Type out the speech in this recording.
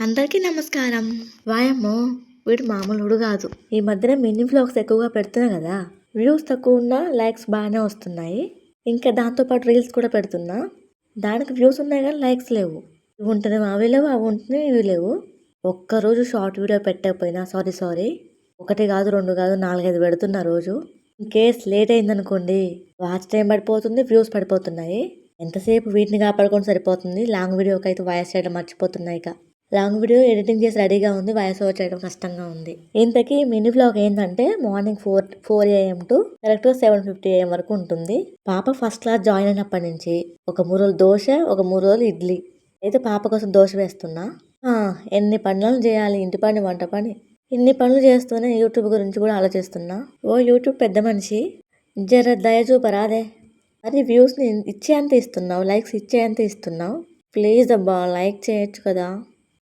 అందరికీ నమస్కారం. వాయమ్మో వీడు మామూలుడు కాదు. ఈ మధ్యన మినీ వ్లాగ్స్ ఎక్కువగా పెడుతున్నా కదా? వ్యూస్ తక్కువ ఉన్నా లైక్స్ బాగానే వస్తున్నాయి. ఇంకా దాంతోపాటు రీల్స్ కూడా పెడుతున్నా. దానికి వ్యూస్ ఉన్నాయి కానీ లైక్స్ లేవు. ఇవి ఉంటేనే అవి లేవు అవి ఉంటుంది ఇవి లేవు. ఒక్కరోజు షార్ట్ వీడియో పెట్టకపోయినా సారీ సారీ. ఒకటి కాదు రెండు కాదు నాలుగైదు పెడుతున్నా రోజు. ఇన్ కేస్ లేట్ అయిందనుకోండి వాచ్ టైం పడిపోతుంది వ్యూస్ పడిపోతున్నాయి. ఎంతసేపు వీటిని కాపాడుకొని సరిపోతుంది లాంగ్ వీడియోకి అయితే వాయిస్ చేయడం మర్చిపోతున్నాయి ఇక. లాంగ్ వీడియో ఎడిటింగ్ చేసి రెడీగా ఉంది వాయిస్ ఓవర్ చేయడం కష్టంగా ఉంది. ఇంతకీ మినీ బ్లాగ్ ఏంటంటే morning four four AM to కరెక్ట్గా సెవెన్ ఫిఫ్టీ ఏఎం వరకు ఉంటుంది. పాప ఫస్ట్ క్లాస్ జాయిన్ అయినప్పటి నుంచి ఒక మూడు రోజులు దోశ ఒక మూడు రోజులు ఇడ్లీ. అయితే పాప కోసం దోశ వేస్తున్నా? ఎన్ని పనులను చేయాలి? ఇంటి పని వంట పని? ఇన్ని పనులు చేస్తూనే యూట్యూబ్ గురించి కూడా ఆలోచిస్తున్నా. ఓ యూట్యూబ్ పెద్ద మనిషి జర దయ చూపరాదే. మరి వ్యూస్ని ఇచ్చే అంత ఇస్తున్నావు? లైక్స్ ఇచ్చే అంత ఇస్తున్నావు? ప్లీజ్ అబ్బా లైక్ చేయొచ్చు కదా.